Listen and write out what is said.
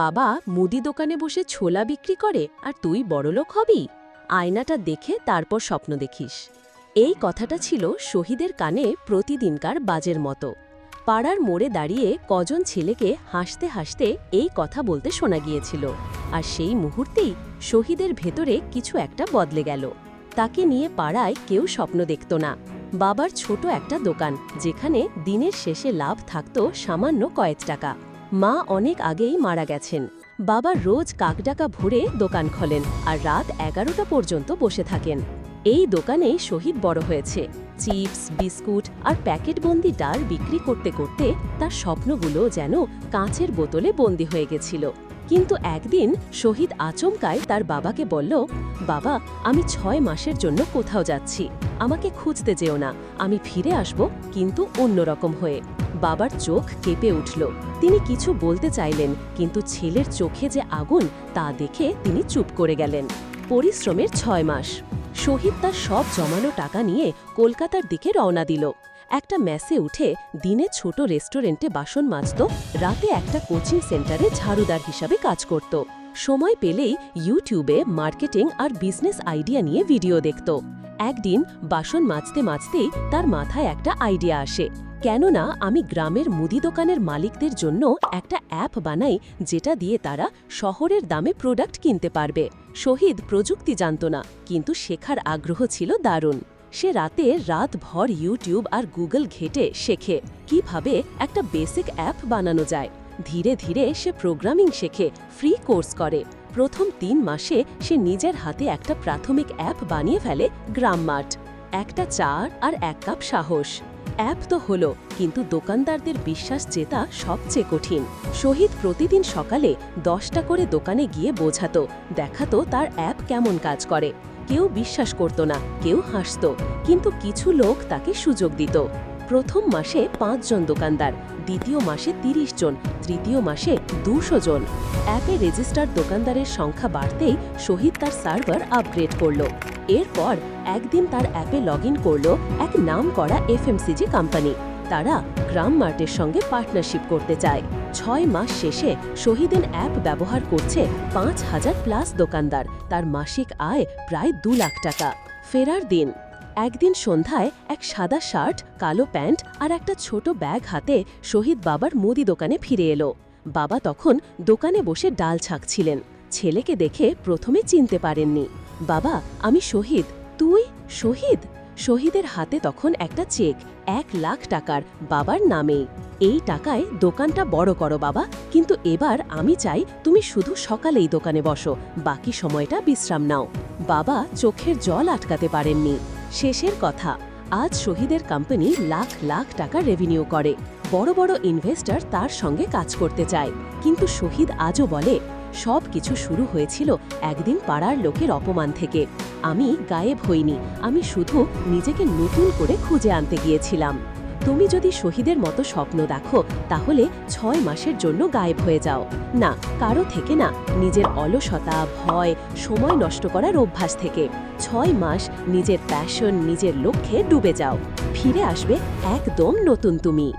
বাবা মুদি দোকানে বসে ছোলা বিক্রি করে আর তুই বড়লোক হবি? আয়নাটা দেখে তারপর স্বপ্ন দেখিস। এই কথাটা ছিল শহীদের কানে প্রতিদিনকার বাজের মতো। পাড়ার মোড়ে দাঁড়িয়ে কজন ছেলেকে হাসতে হাসতে এই কথা বলতে শোনা গিয়েছিল। আর সেই মুহূর্তেই শহীদের ভেতরে কিছু একটা বদলে গেল। তাকে নিয়ে পাড়ায় কেউ স্বপ্ন দেখত না। বাবার ছোট একটা দোকান, যেখানে দিনের শেষে লাভ থাকত সামান্য কয়েক টাকা। মা অনেক আগেই মারা গেছেন। বাবা রোজ কাকডাকা ভরে দোকান খোলেন আর রাত এগারোটা পর্যন্ত বসে থাকেন। এই দোকানেই শহীদ বড় হয়েছে। চিপস, বিস্কুট আর প্যাকেটবন্দি ডাল বিক্রি করতে করতে তার স্বপ্নগুলো যেন কাঁচের বোতলে বন্দি হয়ে গেছিল। কিন্তু একদিন শহীদ আচমকায় তার বাবাকে বলল, বাবা, আমি ছয় মাসের জন্য কোথাও যাচ্ছি। আমাকে খুঁজতে যেও না। আমি ফিরে আসব কিন্তু অন্যরকম হয়ে। বাবার চোখ কেঁপে উঠল। তিনি কিছু বলতে চাইলেন, কিন্তু ছেলের চোখে যে আগুন, তা দেখে তিনি চুপ করে গেলেন। পরিশ্রমের ছয় মাস। শহীদ তার সব জমানো টাকা নিয়ে কলকাতার দিকে রওনা দিল। একটা ম্যাসে উঠে দিনে ছোট রেস্টুরেন্টে বাসন মাজত, রাতে একটা কোচিং সেন্টারে ঝাড়ুদার হিসাবে কাজ করত। সময় পেলেই ইউটিউবে মার্কেটিং আর বিজনেস আইডিয়া নিয়ে ভিডিও দেখত। একদিন বাসন মাজতে মাজতেই তার মাথায় একটা আইডিয়া আসে। কেননা আমি গ্রামের মুদি দোকানের মালিকদের জন্য একটা অ্যাপ বানাই যেটা দিয়ে তারা শহরের দামে প্রোডাক্ট কিনতে পারবে। শহীদ প্রযুক্তি জানত না, কিন্তু শেখার আগ্রহ ছিল দারুণ। সে রাতে রাতভর ইউটিউব আর গুগল ঘেটে শেখে কীভাবে একটা বেসিক অ্যাপ বানানো যায়। ধীরে ধীরে সে প্রোগ্রামিং শেখে, ফ্রি কোর্স করে। প্রথম তিন মাসে সে নিজের হাতে একটা প্রাথমিক অ্যাপ বানিয়ে ফেলে গ্রাম মাঠ। একটা চার আর এক কাপ সাহস। অ্যাপ তো হলো, কিন্তু দোকানদারদের বিশ্বাস জেতা সবচেয়ে কঠিন। শহীদ প্রতিদিন সকালে দশটা করে দোকানে গিয়ে বোঝাতো, দেখাতো তার অ্যাপ কেমন কাজ করে। কেউ বিশ্বাস করত না, কেউ হাসত, কিন্তু কিছু লোক তাকে সুযোগ দিত। প্রথম মাসে পাঁচজন দোকানদার, দ্বিতীয় মাসে ৩০ জন, তৃতীয় মাসে দুশো জন। অ্যাপে রেজিস্টার দোকানদারের সংখ্যা বাড়তেই শহীদ তার সার্ভার আপগ্রেড করল। এরপর একদিন তার অ্যাপে লগ ইন করল এক নাম করা এফএমসিজি কোম্পানি। তারা গ্রাম মার্টের সঙ্গে পার্টনারশিপ করতে চায়। ছয় মাস শেষে শহীদিন অ্যাপ ব্যবহার করছে পাঁচ হাজার প্লাস দোকানদার। তার মাসিক আয় প্রায় দু লাখ টাকা। ফেরার দিন। একদিন সন্ধ্যায় এক সাদা শার্ট, কালো প্যান্ট আর একটা ছোট ব্যাগ হাতে শহীদ বাবার মুদি দোকানে ফিরে এলো। বাবা তখন দোকানে বসে ডাল ছাকছিলেন। ছেলেকে দেখে প্রথমে চিনতে পারেননি। বাবা, আমি শহীদ। তুই শহীদ? শহীদের হাতে তখন একটা চেক, এক লাখ টাকার বাবার নামে। এই টাকায় দোকানটা বড় করো বাবা, কিন্তু এবার আমি চাই তুমি শুধু সকালেই দোকানে বসো, বাকি সময়টা বিশ্রাম নাও। বাবা চোখের জল আটকাতে পারেননি। শেষের কথা, আজ শহীদের কোম্পানি লাখ লাখ টাকা রেভিনিউ করে। বড় বড় ইনভেস্টর তার সঙ্গে কাজ করতে চায়, কিন্তু শহীদ আজও বলে সব কিছু শুরু হয়েছিল একদিন পাড়ার লোকের অপমান থেকে। আমি গায়েব হইনি, আমি শুধু নিজেকে নতুন করে খুঁজে আনতে গিয়েছিলাম। তুমি যদি শহীদের মতো স্বপ্ন দেখো, তাহলে ছয় মাসের জন্য গায়েব হয়ে যাও। না, কারও থেকে না, নিজের অলসতা, ভয়, সময় নষ্ট করার অভ্যাস থেকে। ছয় মাস নিজের প্যাশন নিজের লক্ষ্যে ডুবে যাও। ফিরে আসবে একদম নতুন তুমি।